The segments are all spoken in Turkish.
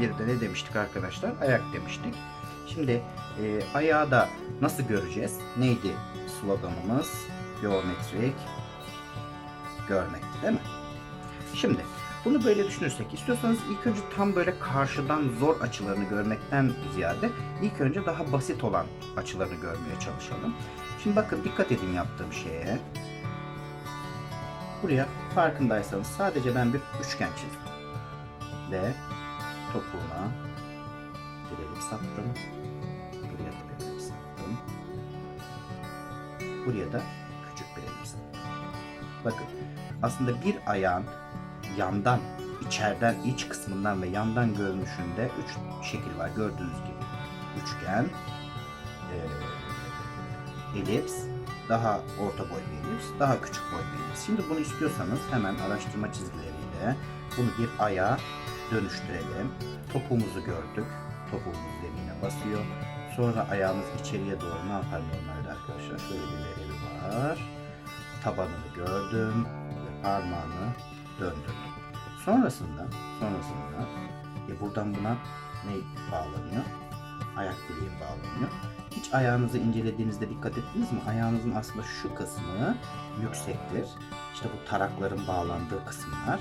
bir de ne demiştik arkadaşlar? Ayak demiştik. Şimdi e, ayağı da nasıl göreceğiz? Neydi sloganımız? Geometrik görmekti değil mi? Şimdi bunu böyle düşünürsek istiyorsanız ilk önce tam böyle karşıdan zor açılarını görmekten ziyade ilk önce daha basit olan açılarını görmeye çalışalım. Şimdi bakın dikkat edin yaptığım şeye. Buraya farkındaysanız sadece ben bir üçgen çizdim. Ve topuğuna bilelim sattım. Buraya da bilelim sattım. Buraya da küçük bilelim sattım. Bakın aslında bir ayağın yandan, içeriden, iç kısmından ve yandan görünüşünde üç şekil var gördüğünüz gibi. Üçgen, eee, elips, daha orta boy bir elips, daha küçük boy bir elips. Şimdi bunu istiyorsanız hemen araştırma çizgileriyle bunu bir ayağa dönüştürelim. Topuğumuzu gördük. Topuğumuz zemine basıyor. Sonra ayağımız içeriye doğru ne yapar normalde arkadaşlar? Şöyle bir verileri var. Tabanını gördüm ve parmağını döndürdüm. Sonrasında, sonrasında e buradan buna ne bağlanıyor? Ayak bileği bağlanıyor. Hiç ayağınızı incelediğinizde dikkat ettiniz mi? Ayağınızın aslında şu kısmı yüksektir. İşte bu tarakların bağlandığı kısımlar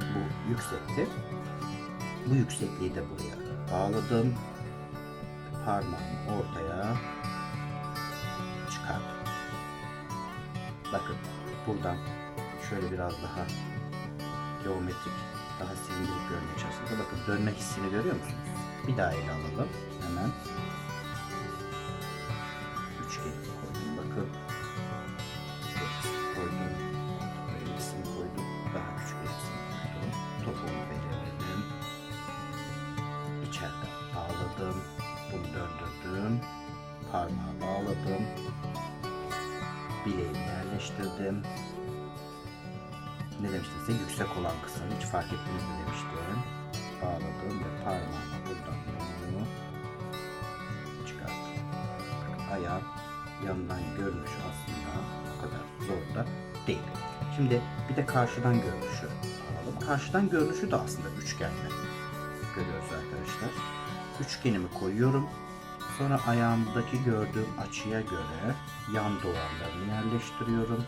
bu yüksektir. Bu yüksekliği de buraya bağladım. Parmağımı ortaya çıkardım. Bakın buradan şöyle biraz daha geometrik, daha silindirik görmeye çalıştığımda bakın dönme hissini görüyor musunuz? Bir daha ele alalım. Hemen üçgeni koydum. Bağladım. Bunu döndürdüm. Parmağı bağladım. Bileğimi yerleştirdim. Ne demiştim size? Yüksek olan kısım. Hiç fark ettiniz mi demiştim. Bağladım ve parmağımı buradan bunu çıkarttım. Ayağın yandan görünüşü aslında o kadar zor da değil. Şimdi bir de karşıdan görünüşü alalım. Karşıdan görünüşü de aslında üçgenle görüyoruz arkadaşlar. Üçgenimi koyuyorum. Sonra ayağımdaki gördüğüm açıya göre yan duvarlarını yerleştiriyorum.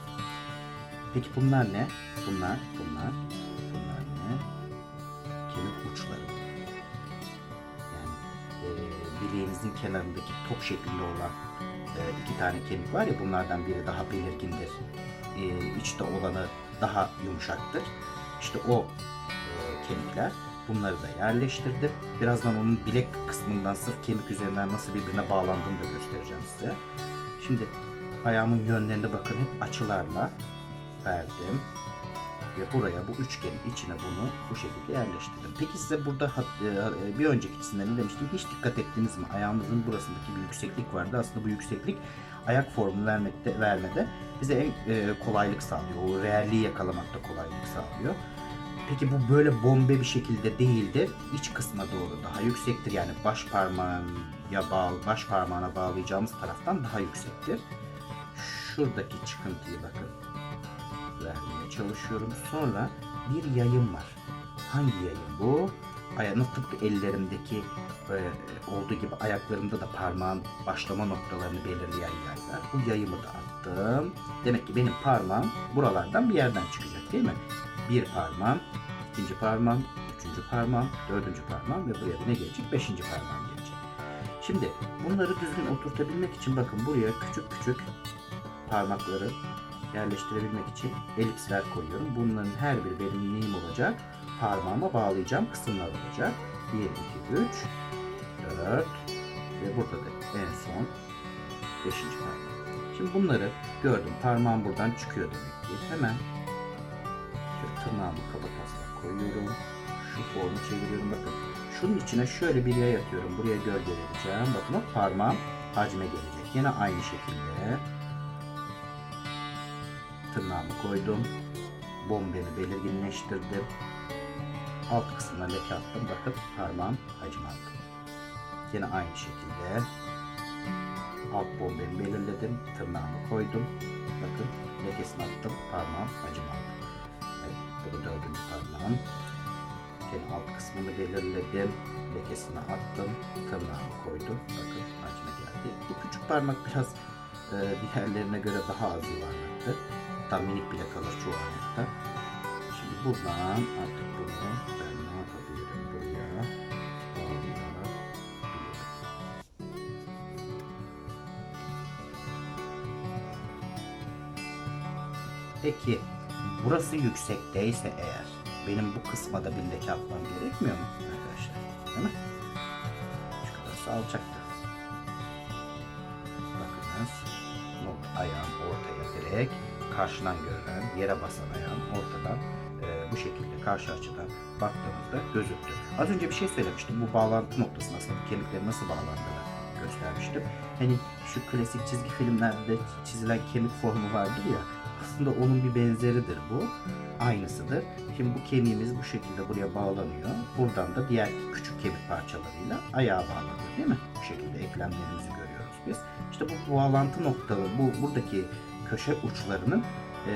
Peki bunlar ne? Bunlar, bunlar, bunlar ne? Kemik uçları. Yani e, bileğinizin kenarındaki top şeklinde olan e, iki tane kemik var ya bunlardan biri daha belirgindir. E, içte olanı daha yumuşaktır. İşte o e, kemikler bunları da yerleştirdim. Birazdan onun bilek kısmından sırf kemik üzerinden nasıl birbirine bağlandığını da göstereceğim size. Şimdi ayağımın yönlerine bakın hep açılarla verdim. Ve buraya bu üçgenin içine bunu bu şekilde yerleştirdim. Peki size burada hat- e, bir önceki çizimde ne demiştim? Hiç dikkat ettiniz mi? Ayağımızın burasındaki bir yükseklik vardı. Aslında bu yükseklik ayak formunu vermekte, vermede bize en e, kolaylık sağlıyor. O realliği yakalamakta kolaylık sağlıyor. Peki bu böyle bombe bir şekilde değildir. İç kısma doğru daha yüksektir. Yani baş parmağına bağlı, baş parmağına bağlayacağımız taraftan daha yüksektir. Şuradaki çıkıntıyı bakın vermeye çalışıyorum. Sonra bir yayım var. Hangi yayım bu? Ayağını tıpkı ellerimdeki e, olduğu gibi ayaklarımda da parmağın başlama noktalarını belirleyen yaylar. Bu yayımı da attım. Demek ki benim parmağım buralardan bir yerden çıkacak değil mi? Bir parmağım, ikinci parmağım, üçüncü parmağım, dördüncü parmağım ve buraya ne gelecek? Beşinci parmağım gelecek. Şimdi bunları düzgün oturtabilmek için bakın buraya küçük küçük parmakları yerleştirebilmek için elipsler koyuyorum. Bunların her biri benim neyim olacak? Parmağıma bağlayacağım kısımlar olacak. 1, 2, 3, 4 ve burada da en son 5. parmak. Şimdi bunları gördüm. Parmağım buradan çıkıyor demek ki. Hemen tırnağımı kaba taslak koyuyorum. Şu formu çeviriyorum. Bakın şunun içine şöyle bir yay atıyorum. Buraya gölge vereceğim. Bakın o parmağım hacme gelecek. Yine aynı şekilde tırnağımı koydum. Bombemi belirginleştirdim. Alt kısmına leke attım. Bakın parmağım hacim aldı. Yine aynı şekilde alt bombemi belirledim. Tırnağımı koydum. Bakın lekesini attım. Parmağım hacim aldı. Da dördüncü parmağım. üçgenin alt kısmını belirledim. Lekesini attım. Tırnağımı koydum. Bakın ağacına geldi. Bu küçük parmak biraz e, diğerlerine göre daha az yuvarlaktır. Tam minik bile kalır çoğu ayakta. Şimdi buradan artık bunu ben ne yapabilirim buraya. Peki burası yüksekteyse eğer benim bu kısma da bir leke atmam gerekmiyor mu arkadaşlar? Değil mi? Şu kadarsa alçaktı. Bakınız nokta ayağım ortaya direkt karşıdan görülen yere basan ayağım ortadan e, bu şekilde karşı açıdan baktığımızda gözüktü. Az önce bir şey söylemiştim. Bu bağlantı noktası nasıl, kemiklerin nasıl bağlandığını göstermiştim. Hani şu klasik çizgi filmlerde çizilen kemik formu vardır ya aslında onun bir benzeridir bu. Aynısıdır. Şimdi bu kemiğimiz bu şekilde buraya bağlanıyor. Buradan da diğer küçük kemik parçalarıyla ayağa bağlanıyor değil mi? Bu şekilde eklemlerimizi görüyoruz biz. İşte bu bağlantı noktaları, bu buradaki köşe uçlarının e,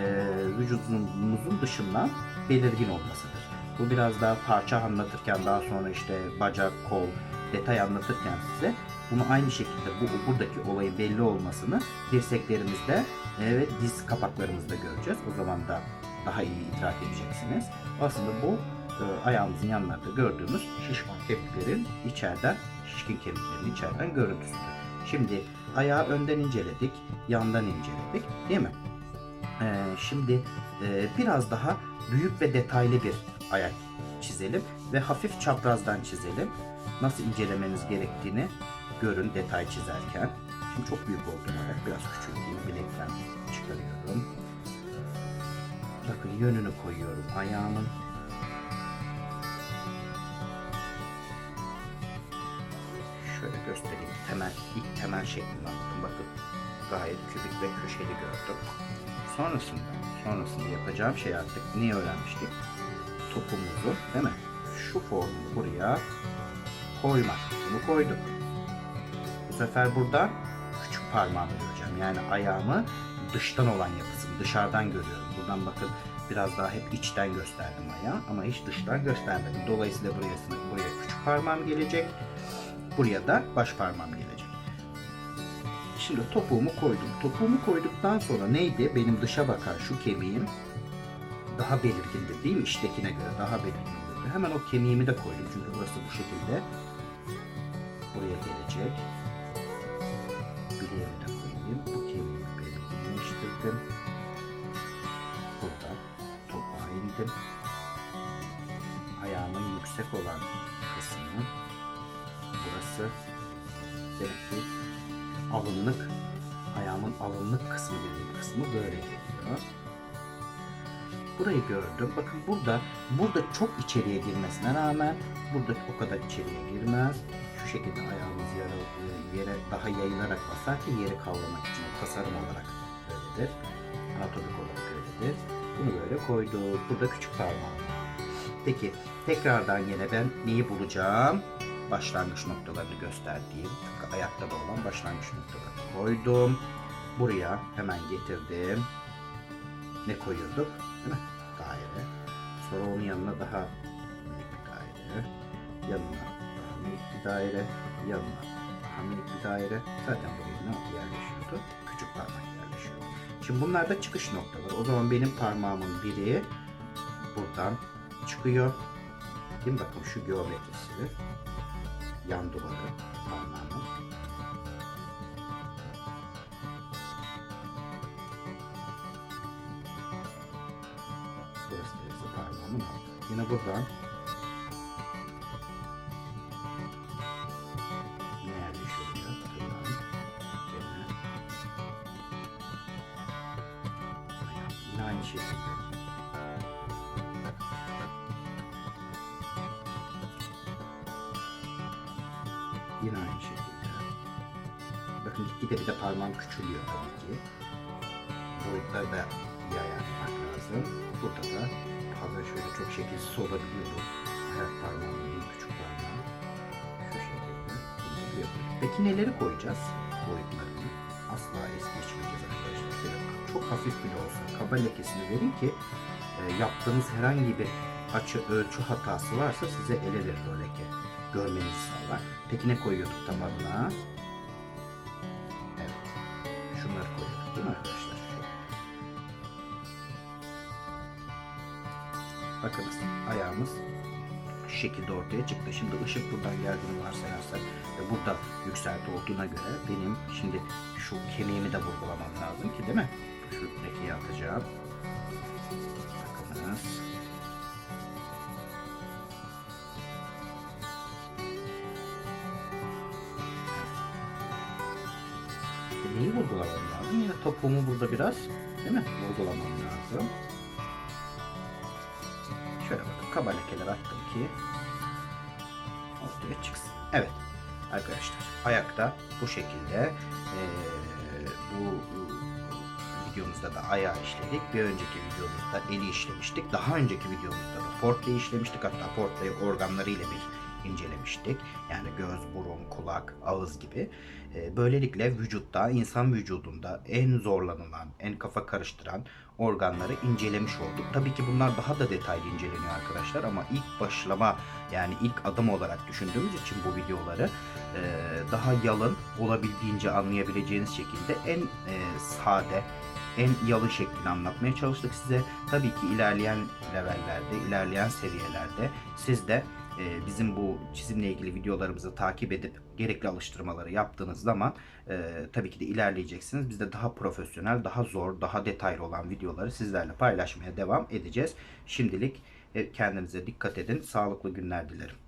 vücudumuzun dışından belirgin olmasıdır. Bu biraz daha parça anlatırken daha sonra işte bacak, kol, detay anlatırken size bunu aynı şekilde bu buradaki olayın belli olmasını dirseklerimizde e, ve diz kapaklarımızda göreceğiz. O zaman da daha iyi idrak edeceksiniz. Aslında bu e, ayağımızın yanlarında gördüğümüz şişman kemiklerin içeriden, şişkin kemiklerin içeriden görüntüsüdür. Şimdi ayağı önden inceledik, yandan inceledik değil mi? E, şimdi e, biraz daha büyük ve detaylı bir ayak çizelim ve hafif çaprazdan çizelim. Nasıl incelemeniz gerektiğini görün detay çizerken. Şimdi çok büyük oldu ayak. Biraz küçülteyim. Bilekten çıkarıyorum. Bakın yönünü koyuyorum ayağımın. Şöyle göstereyim. Temel, ilk temel şeklini aldım. Bakın gayet kübik ve köşeli gördüm. Sonrasında, sonrasında yapacağım şey artık ne öğrenmiştik? Topumuzu değil mi? Şu formu buraya koymak. Bunu koyduk. Bu sefer burada küçük parmağımı göreceğim. Yani ayağımı dıştan olan yapısını dışarıdan görüyorum. Buradan bakın biraz daha hep içten gösterdim ayağı ama hiç dıştan göstermedim. Dolayısıyla buraya, buraya küçük parmağım gelecek. Buraya da baş parmağım gelecek. Şimdi topuğumu koydum. Topuğumu koyduktan sonra neydi? Benim dışa bakan şu kemiğim daha belirgindir değil mi? İçtekine göre daha belirgindir. Hemen o kemiğimi de koydum çünkü burası bu şekilde buraya gelecek. De koyayım. Bu kemiğimi belirginleştirdim. Burada topuğa indim. Ayağımın yüksek olan kısmı burası. Demek ki alınlık ayağımın alınlık kısmı dediğim kısmı böyle geliyor. Burayı gördüm. Bakın burada burada çok içeriye girmesine rağmen burada o kadar içeriye girmez. Şekilde ayağımız yere, yere daha yayılarak basar ki yeri kavramak için o tasarım olarak öyledir. Anatomik olarak öyledir. Bunu böyle koyduk. Burada küçük parmağım. Peki tekrardan yine ben neyi bulacağım? Başlangıç noktalarını gösterdiğim ayakta da olan başlangıç noktalarını koydum. Buraya hemen getirdim. Ne koyuyorduk? Değil mi? Daire. Sonra onun yanına daha minik bir daire. Yanına daire. Yanına daha minik bir daire. Zaten buraya ne yerleşiyordu? Küçük parmak yerleşiyordu. Şimdi bunlar da çıkış noktaları. O zaman benim parmağımın biri buradan çıkıyor. Değil? Bakın şu geometrisi. Yan duvarı parmağımın. Burası da parmağımın altı. Yine buradan Aynı şekilde. Yine aynı şekilde. Bakın gitgide bir de parmağım küçülüyor tabii ki. Boyutları da iyi ayarlamak lazım. Burada da bazen şöyle çok şekilsiz olabiliyor bu. Ayak parmağımın küçük parmağı. Şu şekilde. Peki neleri koyacağız? Boyutlarını. Asla es geçmeyeceğiz çok hafif bile olsa kaba lekesini verin ki e, yaptığınız herhangi bir açı ölçü hatası varsa size ele verir o leke. Görmenizi sağlar. Peki ne koyuyorduk tabanına? Evet. Şunları koyuyorduk değil mi arkadaşlar? Bakınız ayağımız şekilde ortaya çıktı. Şimdi ışık buradan geldiğini varsayarsak ve burada yükselti olduğuna göre benim şimdi şu kemiğimi de vurgulamam lazım ki değil mi? Şu lekeyi atacağım. Bakınız. Neyi vurgulamam lazım? Yine topuğumu burada biraz değil mi? Vurgulamam lazım. Şöyle bakın kaba lekeler attım ki ortaya çıksın. Evet arkadaşlar ayakta bu şekilde eee, bu e, videomuzda da ayağı işledik. Bir önceki videomuzda eli işlemiştik. Daha önceki videomuzda da portreyi işlemiştik. Hatta portreyi organlarıyla bir incelemiştik. Yani göz, burun, kulak, ağız gibi. Eee, Böylelikle vücutta, insan vücudunda en zorlanılan, en kafa karıştıran organları incelemiş olduk. Tabii ki bunlar daha da detaylı inceleniyor arkadaşlar ama ilk başlama yani ilk adım olarak düşündüğümüz için bu videoları e, daha yalın olabildiğince anlayabileceğiniz şekilde en e, sade, en yalın şeklini anlatmaya çalıştık size. Tabii ki ilerleyen levellerde, ilerleyen seviyelerde siz de e, bizim bu çizimle ilgili videolarımızı takip edip gerekli alıştırmaları yaptığınız zaman e, tabii ki de ilerleyeceksiniz. Biz de daha profesyonel, daha zor, daha detaylı olan videoları sizlerle paylaşmaya devam edeceğiz. Şimdilik e, kendinize dikkat edin. Sağlıklı günler dilerim.